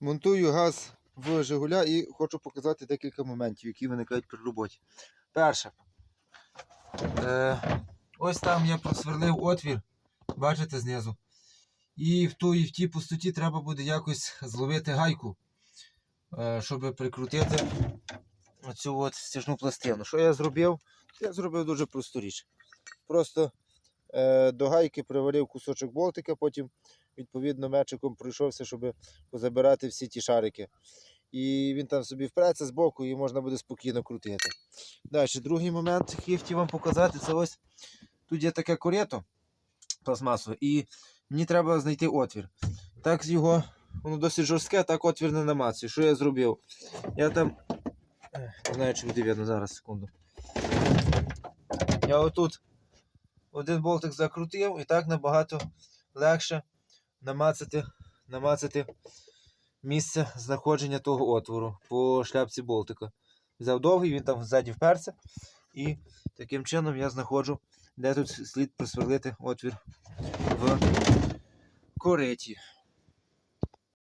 Монтую газ в Жигуля і хочу показати декілька моментів, які виникають при роботі. Перше. Е, ось там я просверлив отвір, бачите знизу. І в тій, в тій пустоті треба буде якось зловити гайку, е, щоб прикрутити цю от стяжну пластину. Що я зробив? Я зробив дуже просту річ. Просто до гайки приварив кусочок болтика, потім відповідно мечиком пройшовся, щоб позабирати всі ті шарики. І він там собі впреться з боку і можна буде спокійно крутити. Далі, другий момент, який я хотів вам показати, це ось тут є таке корето пластмасове, і мені треба знайти отвір. Так з його, воно досить жорстке, так отвір не намацює. Що я зробив? Я там. Не знаю, чи буде видно зараз, секунду. Я отут один болтик закрутив і так набагато легше намацати, намацати місце знаходження того отвору по шляпці болтика. Взяв довгий, він там ззаді вперся. І таким чином я знаходжу, де тут слід просверлити отвір в кориті.